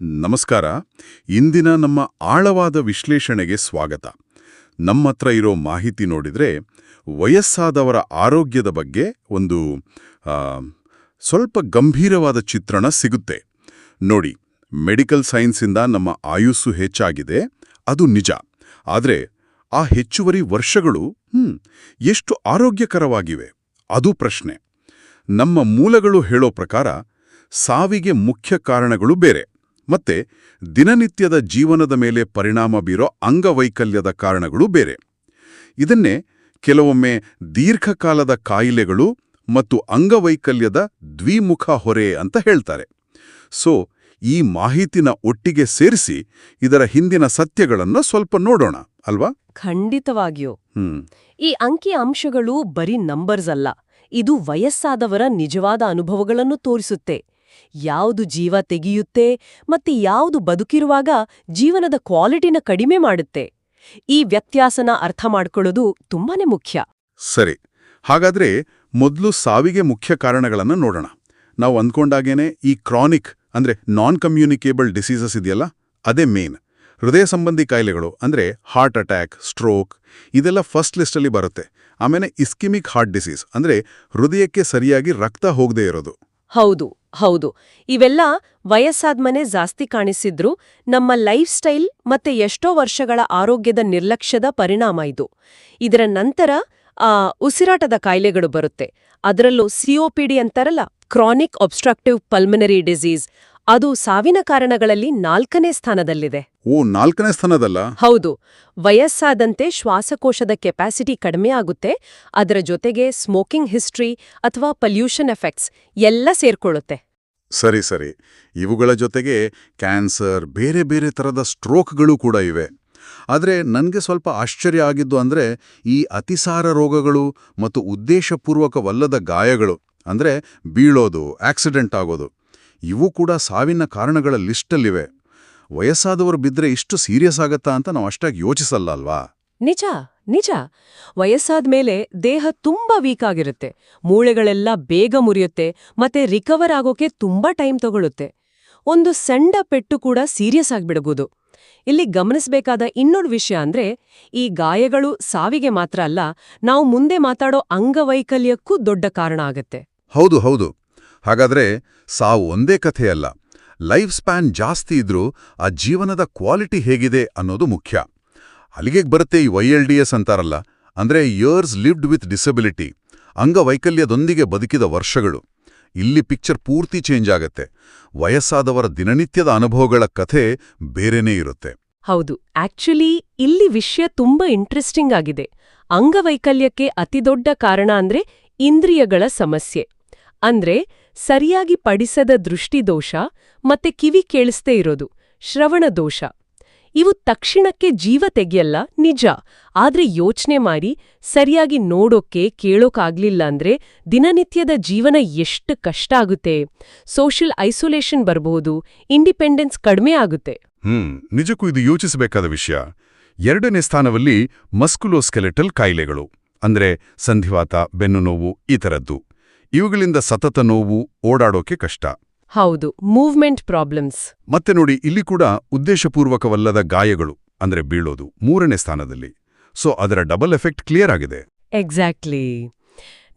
ನಮಸ್ಕಾರ. ಇಂದಿನ ನಮ್ಮ ಆಳವಾದ ವಿಶ್ಲೇಷಣೆಗೆ ಸ್ವಾಗತ. ನಮ್ಮತ್ರ ಇರೋ ಮಾಹಿತಿ ನೋಡಿದ್ರೆ ವಯಸ್ಸಾದವರ ಆರೋಗ್ಯದ ಬಗ್ಗೆ ಒಂದು ಸ್ವಲ್ಪ ಗಂಭೀರವಾದ ಚಿತ್ರಣ ಸಿಗುತ್ತೆ. ನೋಡಿ, ಮೆಡಿಕಲ್ ಸೈನ್ಸಿಂದ ನಮ್ಮ ಆಯುಸ್ಸು ಹೆಚ್ಚಾಗಿದೆ, ಅದು ನಿಜ. ಆದರೆ ಆ ಹೆಚ್ಚುವರಿ ವರ್ಷಗಳು ಎಷ್ಟು ಆರೋಗ್ಯಕರವಾಗಿವೆ? ಅದು ಪ್ರಶ್ನೆ. ನಮ್ಮ ಮೂಲಗಳು ಹೇಳೋ ಪ್ರಕಾರ, ಸಾವಿಗೆ ಮುಖ್ಯ ಕಾರಣಗಳು ಬೇರೆ. ಮತ್ತೆ ದಿನನಿತ್ಯದ ಜೀವನದ ಮೇಲೆ ಪರಿಣಾಮ ಬೀರೋ ಅಂಗವೈಕಲ್ಯದ ಕಾರಣಗಳು ಬೇರೆ. ಇದನ್ನೇ ಕೆಲವೊಮ್ಮೆ ದೀರ್ಘಕಾಲದ ಕಾಯಿಲೆಗಳು ಮತ್ತು ಅಂಗವೈಕಲ್ಯದ ದ್ವಿಮುಖ ಹೊರೆ ಅಂತ ಹೇಳ್ತಾರೆ. ಸೊ ಈ ಮಾಹಿತಿನ ಒಟ್ಟಿಗೆ ಸೇರಿಸಿ ಇದರ ಹಿಂದಿನ ಸತ್ಯಗಳನ್ನು ಸ್ವಲ್ಪ ನೋಡೋಣ ಅಲ್ವಾ? ಖಂಡಿತವಾಗಿಯೂ. ಹ್ಮ್. ಈ ಅಂಕಿ ಅಂಶಗಳು ಬರೀ ನಂಬರ್ಸ್ ಅಲ್ಲ ಇದು ವಯಸ್ಸಾದವರ ನಿಜವಾದ ಅನುಭವಗಳನ್ನು ತೋರಿಸುತ್ತೆ. ಯಾವುದು ಜೀವ ತೆಗೆಯುತ್ತೆ ಮತ್ತೆ ಯಾವುದು ಬದುಕಿರುವಾಗ ಜೀವನದ ಕ್ವಾಲಿಟಿನ ಕಡಿಮೆ ಮಾಡುತ್ತೆ. ಈ ವ್ಯತ್ಯಾಸನ ಅರ್ಥ ಮಾಡ್ಕೊಳ್ಳೋದು ತುಂಬಾನೇ ಮುಖ್ಯ. ಸರಿ ಹಾಗಾದ್ರೆ ಮೊದಲು ಸಾವಿಗೆ ಮುಖ್ಯ ಕಾರಣಗಳನ್ನು ನೋಡೋಣ. ನಾವು ಅಂದ್ಕೊಂಡಾಗೇನೆ ಈ ಕ್ರಾನಿಕ್ ಅಂದ್ರೆ ನಾನ್ ಕಮ್ಯುನಿಕೇಬಲ್ ಡಿಸೀಸಸ್ ಇದೆಯಲ್ಲ ಅದೇ ಮೇನ್ ಹೃದಯ ಸಂಬಂಧಿ ಕಾಯಿಲೆಗಳು ಅಂದ್ರೆ ಹಾರ್ಟ್ ಅಟ್ಯಾಕ್ ಸ್ಟ್ರೋಕ್ ಇದೆಲ್ಲ ಫಸ್ಟ್ ಲಿಸ್ಟಲ್ಲಿ ಬರುತ್ತೆ. ಆಮೇಲೆ ಇಸ್ಕಿಮಿಕ್ ಹಾರ್ಟ್ ಡಿಸೀಸ್ ಅಂದ್ರೆ ಹೃದಯಕ್ಕೆ ಸರಿಯಾಗಿ ರಕ್ತ ಹೋಗದೇ ಇರೋದು. ಹೌದು. ಹೌದು ಇವೆಲ್ಲ ವಯಸ್ಸಾದ್ಮನೆ ಜಾಸ್ತಿ ಕಾಣಿಸಿದ್ರು ನಮ್ಮ ಲೈಫ್ ಸ್ಟೈಲ್ ಮತ್ತೆ ಎಷ್ಟೋ ವರ್ಷಗಳ ಆರೋಗ್ಯದ ನಿರ್ಲಕ್ಷ್ಯದ ಪರಿಣಾಮ ಇದು. ಇದರ ನಂತರ ಆ ಉಸಿರಾಟದ ಕಾಯಿಲೆಗಳು ಬರುತ್ತೆ. ಅದರಲ್ಲೂ ಸಿಒಪಿಡಿ ಅಂತಾರಲ್ಲ ಕ್ರಾನಿಕ್ ಒಬ್ಸ್ಟ್ರಕ್ಟಿವ್ ಪಲ್ಮನರಿ ಡಿಸೀಸ್ ಅದು ಸಾವಿನ ಕಾರಣಗಳಲ್ಲಿ ನಾಲ್ಕನೇ ಸ್ಥಾನದಲ್ಲಿದೆ. ಓ ನಾಲ್ಕನೇ ಸ್ಥಾನದಲ್ಲ? ಹೌದು ವಯಸ್ಸಾದಂತೆ ಶ್ವಾಸಕೋಶದ ಕೆಪಾಸಿಟಿ ಕಡಿಮೆ ಆಗುತ್ತೆ ಅದರ ಜೊತೆಗೆ ಸ್ಮೋಕಿಂಗ್ ಹಿಸ್ಟ್ರಿ ಅಥವಾ ಪಲ್ಯೂಷನ್ ಎಫೆಕ್ಟ್ಸ್ ಎಲ್ಲ ಸೇರ್ಕೊಳ್ಳುತ್ತೆ. ಸರಿ ಸರಿ. ಇವುಗಳ ಜೊತೆಗೆ ಕ್ಯಾನ್ಸರ್, ಬೇರೆ ಬೇರೆ ಥರದ ಸ್ಟ್ರೋಕ್ಗಳು ಕೂಡ ಇವೆ. ಆದರೆ ನನಗೆ ಸ್ವಲ್ಪ ಆಶ್ಚರ್ಯ ಆಗಿದ್ದು ಅಂದರೆ ಈ ಅತಿಸಾರ ರೋಗಗಳು ಮತ್ತು ಉದ್ದೇಶಪೂರ್ವಕವಲ್ಲದ ಗಾಯಗಳು, ಅಂದರೆ ಬೀಳೋದು, ಆಕ್ಸಿಡೆಂಟ್ ಆಗೋದು, ಇವು ಕೂಡ ಸಾವಿನ ಕಾರಣಗಳ ಲಿಸ್ಟಲ್ಲಿವೆ. ವಯಸ್ಸಾದವರು ಬಿದ್ದರೆ ಇಷ್ಟು ಸೀರಿಯಸ್ ಆಗತ್ತಾ ಅಂತ ನಾವು ಅಷ್ಟಾಗಿ ಯೋಚಿಸಲ್ಲ ಅಲ್ವಾ? ನಿಜ. ನಿಜ, ವಯಸ್ಸಾದ್ಮೇಲೆ ದೇಹ ತುಂಬಾ ವೀಕ್ ಆಗಿರುತ್ತೆ. ಮೂಳೆಗಳೆಲ್ಲ ಬೇಗ ಮುರಿಯುತ್ತೆ, ಮತ್ತೆ ರಿಕವರ್ ಆಗೋಕೆ ತುಂಬಾ ಟೈಮ್ ತಗೊಳುತ್ತೆ. ಒಂದು ಸಣ್ಣ ಪೆಟ್ಟು ಕೂಡ ಸೀರಿಯಸ್ ಆಗ್ಬಿಡಬಹುದು. ಇಲ್ಲಿ ಗಮನಿಸಬೇಕಾದ ಇನ್ನೊಂದು ವಿಷಯ ಅಂದ್ರೆ, ಈ ಗಾಯಗಳು ಸಾವಿಗೆ ಮಾತ್ರ ಅಲ್ಲ, ನಾವು ಮುಂದೆ ಮಾತಾಡೋ ಅಂಗವೈಕಲ್ಯಕ್ಕೂ ದೊಡ್ಡ ಕಾರಣ ಆಗತ್ತೆ. ಹೌದು ಹೌದು. ಹಾಗಾದ್ರೆ ಸಾವು ಒಂದೇ ಕಥೆಯಲ್ಲ. ಲೈಫ್ ಸ್ಪ್ಯಾನ್ ಜಾಸ್ತಿ ಇದ್ರೂ ಆ ಜೀವನದ ಕ್ವಾಲಿಟಿ ಹೇಗಿದೆ ಅನ್ನೋದು ಮುಖ್ಯ. ಅಲ್ಲಿಗೆ ಬರುತ್ತೆ ಈ ವೈ ಎಲ್ ಡಿ ಎಸ್ ಅಂತಾರಲ್ಲ. ಅಂದ್ರೆ ಇಯರ್ಸ್ ಲಿವ್ಡ್ ವಿತ್ ಡಿಸಬಿಲಿಟಿ ಅಂಗವೈಕಲ್ಯದೊಂದಿಗೆ ಬದುಕಿದ ವರ್ಷಗಳು. ಇಲ್ಲಿ ಪಿಕ್ಚರ್ ಪೂರ್ತಿ ಚೇಂಜ್ ಆಗತ್ತೆ. ವಯಸ್ಸಾದವರ ದಿನನಿತ್ಯದ ಅನುಭವಗಳ ಕಥೆ ಬೇರೆನೇ ಇರುತ್ತೆ. ಹೌದು. ಆಕ್ಚುಲಿ ಇಲ್ಲಿ ವಿಷಯ ತುಂಬಾ ಇಂಟ್ರೆಸ್ಟಿಂಗ್ ಆಗಿದೆ. ಅಂಗವೈಕಲ್ಯಕ್ಕೆ ಅತಿದೊಡ್ಡ ಕಾರಣ ಅಂದ್ರೆ ಇಂದ್ರಿಯಗಳ ಸಮಸ್ಯೆ. ಅಂದ್ರೆ ಸರಿಯಾಗಿ ಪಡಿಸದ ದೃಷ್ಟಿದೋಷ ಮತ್ತೆ ಕಿವಿ ಕೇಳಿಸ್ದೇ ಇರೋದು ಶ್ರವಣ ದೋಷ ಇವು ತಕ್ಷಣಕ್ಕೆ ಜೀವ ತೆಗೆಯಲ್ಲ, ನಿಜ. ಆದ್ರೆ ಯೋಚನೆ ಮಾಡಿ, ಸರಿಯಾಗಿ ನೋಡೋಕೆ, ಕೇಳೋಕಾಗ್ಲಿಲ್ಲ ಅಂದ್ರೆ ದಿನನಿತ್ಯದ ಜೀವನ ಎಷ್ಟು ಕಷ್ಟ ಆಗುತ್ತೆ. ಸೋಷಿಯಲ್ ಐಸೋಲೇಷನ್ ಬರಬಹುದು, ಇಂಡಿಪೆಂಡೆನ್ಸ್ ಕಡಿಮೆ ಆಗುತ್ತೆ. ಹ್ಮ್, ನಿಜಕ್ಕೂ ಇದು ಯೋಚಿಸಬೇಕಾದ ವಿಷಯ. ಎರಡನೇ ಸ್ಥಾನದಲ್ಲಿ ಮಸ್ಕುಲೋಸ್ಕೆಲೆಟಲ್ ಕಾಯಿಲೆಗಳು, ಅಂದ್ರೆ ಸಂಧಿವಾತ ಬೆನ್ನು ನೋವು ಈ ಥರದ್ದು ಇವುಗಳಿಂದ ಸತತ ನೋವು, ಓಡಾಡೋಕೆ ಕಷ್ಟ. ಹೌದು ಮೂವ್ಮೆಂಟ್ ಪ್ರಾಬ್ಲಮ್ಸ್. ಮತ್ತೆ ನೋಡಿ ಇಲ್ಲಿ ಕೂಡ ಉದ್ದೇಶಪೂರ್ವಕವಲ್ಲದ ಗಾಯಗಳು ಅಂದ್ರೆ ಬೀಳೋದು ಮೂರನೇ ಸ್ಥಾನದಲ್ಲಿ. ಸೊ ಅದರ ಡಬಲ್ ಎಫೆಕ್ಟ್ ಕ್ಲಿಯರ್ ಆಗಿದೆ. ಎಕ್ಸಾಕ್ಟ್ಲಿ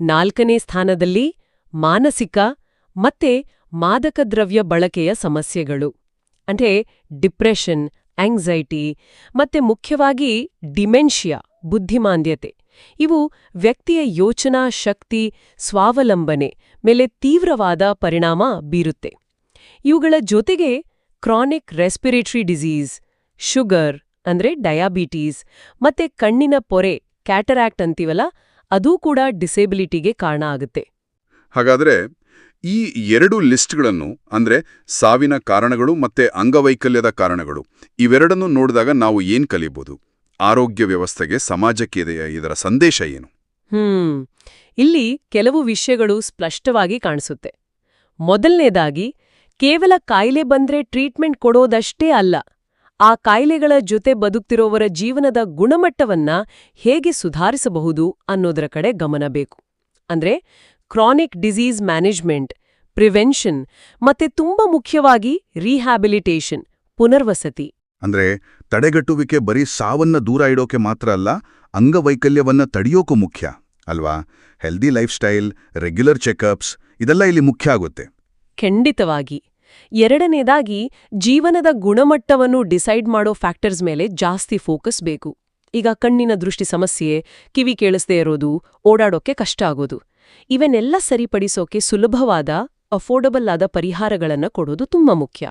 ನಾಲ್ಕನೇ ಸ್ಥಾನದಲ್ಲಿ ಮಾನಸಿಕ ಮತ್ತೆ ಮಾದಕ ದ್ರವ್ಯ ಬಳಕೆಯ ಸಮಸ್ಯೆಗಳು. ಅಂದ್ರೆ ಡಿಪ್ರೆಷನ್ ಆಂಗ್ಸೈಟಿ ಮತ್ತೆ ಮುಖ್ಯವಾಗಿ ಡಿಮೆನ್ಷಿಯಾ ಬುದ್ಧಿಮಾಂದ್ಯತೆ. ಇವು ವ್ಯಕ್ತಿಯ ಯೋಚನಾ ಶಕ್ತಿ, ಸ್ವಾವಲಂಬನೆ ಮೇಲೆ ತೀವ್ರವಾದ ಪರಿಣಾಮ ಬೀರುತ್ತೆ. ಇವುಗಳ ಜೊತೆಗೆ ಕ್ರಾನಿಕ್ ರೆಸ್ಪಿರೇಟರಿ ಡಿಸೀಸ್ ಶುಗರ್ ಅಂದ್ರೆ ಡಯಾಬಿಟೀಸ್ ಮತ್ತೆ ಕಣ್ಣಿನ ಪೊರೆ ಕ್ಯಾಟರಾಕ್ಟ್ ಅಂತೀವಲ್ಲ, ಅದೂ ಕೂಡ ಡಿಸೇಬಿಲಿಟಿಗೆ ಕಾರಣ ಆಗುತ್ತೆ. ಹಾಗಾದ್ರೆ ಈ ಎರಡು ಲಿಸ್ಟ್ಗಳನ್ನು ಅಂದ್ರೆ ಸಾವಿನ ಕಾರಣಗಳು ಮತ್ತೆ ಅಂಗವೈಕಲ್ಯದ ಕಾರಣಗಳು, ಇವೆರಡನ್ನು ನೋಡಿದಾಗ ನಾವು ಏನು ಕಲಿಬಹುದು ಆರೋಗ್ಯ ವ್ಯವಸ್ಥೆಗೆ ಸಮಾಜಕ್ಕೆ ಇದೆಯ ಇದರ ಸಂದೇಶ ಏನು? ಹ್ಮ್. ಇಲ್ಲಿ ಕೆಲವು ವಿಷಯಗಳು ಸ್ಪಷ್ಟವಾಗಿ ಕಾಣಿಸುತ್ತೆ. ಮೊದಲನೇದಾಗಿ ಕೇವಲ ಕಾಯಿಲೆ ಬಂದ್ರೆ ಟ್ರೀಟ್ಮೆಂಟ್ ಕೊಡೋದಷ್ಟೇ ಅಲ್ಲ ಆ ಕಾಯಿಲೆಗಳ ಜೊತೆ ಬದುಕ್ತಿರೋವರ ಜೀವನದ ಗುಣಮಟ್ಟವನ್ನ ಹೇಗೆ ಸುಧಾರಿಸಬಹುದು ಅನ್ನೋದರ ಕಡೆ ಗಮನ ಬೇಕು. ಅಂದ್ರೆ ಕ್ರಾನಿಕ್ ಡಿಸೀಸ್ ಮ್ಯಾನೇಜ್ಮೆಂಟ್ ಪ್ರಿವೆನ್ಷನ್ ಮತ್ತೆ ತುಂಬಾ ಮುಖ್ಯವಾಗಿ ರಿಹ್ಯಾಬಿಲಿಟೇಷನ್ ಪುನರ್ವಸತಿ. ಅಂದ್ರೆ ತಡೆಗಟ್ಟುವಿಕೆ ಬರೀ ಸಾವನ್ನ ದೂರ ಇಡೋಕೆ ಮಾತ್ರ ಅಲ್ಲ, ಅಂಗವೈಕಲ್ಯವನ್ನ ತಡೆಯೋಕು ಮುಖ್ಯ, ಅಲ್ವಾ? Healthy lifestyle regular checkups ಇದೆಲ್ಲ ಇಲ್ಲಿ ಮುಖ್ಯ ಆಗುತ್ತೆ. ಖಂಡಿತವಾಗಿ. ಎರಡನೇದಾಗಿ, ಜೀವನದ ಗುಣಮಟ್ಟವನ್ನು ಡಿಸೈಡ್ ಮಾಡೋ ಫ್ಯಾಕ್ಟರ್ಸ್ ಮೇಲೆ ಜಾಸ್ತಿ ಫೋಕಸ್ ಬೇಕು. ಈಗ ಕಣ್ಣಿನ ದೃಷ್ಟಿ ಸಮಸ್ಯೆ, ಕಿವಿ ಕೇಳಿಸದೇ ಇರೋದು, ಓಡಾಡೋಕೆ ಕಷ್ಟ ಆಗೋದು. ಇವನ್ನೆಲ್ಲ ಸರಿಪಡಿಸೋಕೆ ಸುಲಭವಾದ ಅಫೋರ್ಡಬಲ್ ಆದ ಪರಿಹಾರಗಳನ್ನು ಕೊಡೋದು ತುಂಬಾ ಮುಖ್ಯ.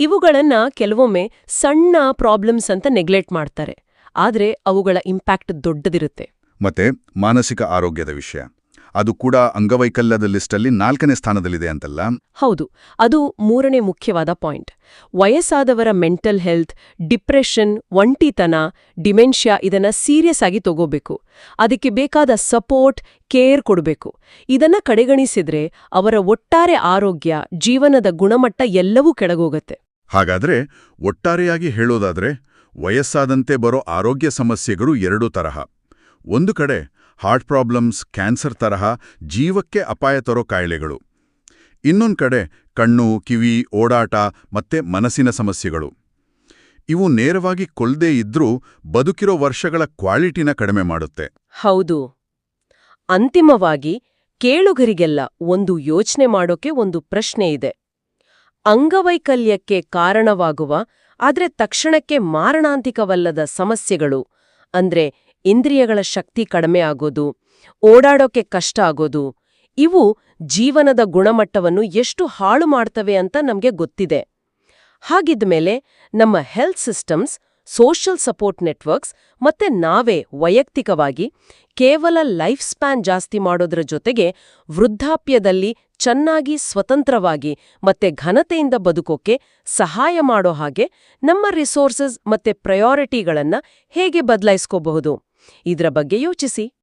ಇವುಗಳನ್ನ ಕೆಲವೊಮ್ಮೆ ಸಣ್ಣ ಪ್ರಾಬ್ಲಮ್ಸ್ ಅಂತ ನೆಗ್ಲೆಕ್ಟ್ ಮಾಡ್ತಾರೆ. ಆದ್ರೆ ಅವುಗಳ ಇಂಪ್ಯಾಕ್ಟ್ ದೊಡ್ಡದಿರುತ್ತೆ. ಮತ್ತೆ ಮಾನಸಿಕ ಆರೋಗ್ಯದ ವಿಷಯ. ಅದು ಕೂಡ ಅಂಗವೈಕಲ್ಯದ ಲಿಸ್ಟಲ್ಲಿ ನಾಲ್ಕನೇ ಸ್ಥಾನದಲ್ಲಿದೆ ಅಂತಲ್ಲ? ಹೌದು ಅದು ಮೂರನೇ ಮುಖ್ಯವಾದ ಪಾಯಿಂಟ್. ವಯಸ್ಸಾದವರ ಮೆಂಟಲ್ ಹೆಲ್ತ್ ಡಿಪ್ರೆಷನ್ ಒಂಟಿತನ ಡಿಮೆನ್ಷಿಯಾ ಇದನ್ನ ಸೀರಿಯಸ್ ಆಗಿ ತಗೋಬೇಕು. ಅದಕ್ಕೆ ಬೇಕಾದ ಸಪೋರ್ಟ್ ಕೇರ್ ಕೊಡಬೇಕು. ಇದನ್ನ ಕಡೆಗಣಿಸಿದ್ರೆ ಅವರ ಒಟ್ಟಾರೆ ಆರೋಗ್ಯ ಜೀವನದ ಗುಣಮಟ್ಟ ಎಲ್ಲವೂ ಕೆಳಗೋಗತ್ತೆ. ಹಾಗಾದ್ರೆ ಒಟ್ಟಾರೆಯಾಗಿ ಹೇಳೋದಾದ್ರೆ ವಯಸ್ಸಾದಂತೆ ಬರೋ ಆರೋಗ್ಯ ಸಮಸ್ಯೆಗಳು ಎರಡೂ ತರಹ. ಒಂದು ಕಡೆ ಹಾರ್ಟ್ ಪ್ರಾಬ್ಲಮ್ಸ್, ಕ್ಯಾನ್ಸರ್ ತರಹ ಜೀವಕ್ಕೆ ಅಪಾಯ ತರೋ ಕಾಯಿಲೆಗಳು. ಇನ್ನೊಂದು ಕಡೆ ಕಣ್ಣು, ಕಿವಿ, ಓಡಾಟ ಮತ್ತೆ ಮನಸ್ಸಿನ ಸಮಸ್ಯೆಗಳು. ಇವು ನೇರವಾಗಿ ಕೊಲ್ದೇ ಇದ್ರೂ ಬದುಕಿರೋ ವರ್ಷಗಳ ಕ್ವಾಲಿಟಿನ ಕಡಿಮೆ ಮಾಡುತ್ತೆ. ಹೌದು. ಅಂತಿಮವಾಗಿ ಕೇಳುಗರಿಗೆಲ್ಲ ಒಂದು ಯೋಚನೆ ಮಾಡೋಕೆ ಒಂದು ಪ್ರಶ್ನೆ ಇದೆ. ಅಂಗವೈಕಲ್ಯಕ್ಕೆ ಕಾರಣವಾಗುವ, ಆದರೆ ತಕ್ಷಣಕ್ಕೆ ಮಾರಣಾಂತಿಕವಲ್ಲದ ಸಮಸ್ಯೆಗಳು, ಅಂದ್ರೆ ಇಂದ್ರಿಯಗಳ ಶಕ್ತಿ ಕಡಿಮೆ ಆಗೋದು, ಓಡಾಡೋಕೆ ಕಷ್ಟ ಆಗೋದು, ಇವು ಜೀವನದ ಗುಣಮಟ್ಟವನ್ನು ಎಷ್ಟು ಹಾಳು ಮಾಡ್ತವೆ ಅಂತ ನಮ್ಗೆ ಗೊತ್ತಿದೆ. ಹಾಗಿದ್ಮೇಲೆ ನಮ್ಮ health systems, social support networks ಮತ್ತೆ ನಾವೇ ವೈಯಕ್ತಿಕವಾಗಿ ಕೇವಲ ಲೈಫ್ ಸ್ಪ್ಯಾನ್ ಜಾಸ್ತಿ ಮಾಡೋದ್ರ ಜೊತೆಗೆ ವೃದ್ಧಾಪ್ಯದಲ್ಲಿ ಚೆನ್ನಾಗಿ ಸ್ವತಂತ್ರವಾಗಿ ಮತ್ತೆ ಘನತೆಯಿಂದ ಬದುಕೋಕೆ ಸಹಾಯ ಮಾಡೋ ಹಾಗೆ ನಮ್ಮ ರಿಸೋರ್ಸಸ್ ಮತ್ತೆ ಪ್ರಯಾರಿಟಿಗಳನ್ನು ಹೇಗೆ ಬದಲಾಯಿಸ್ಕೋಬಹುದು. ಇದ್ರ ಬಗ್ಗೆ ಯೋಚಿಸಿ.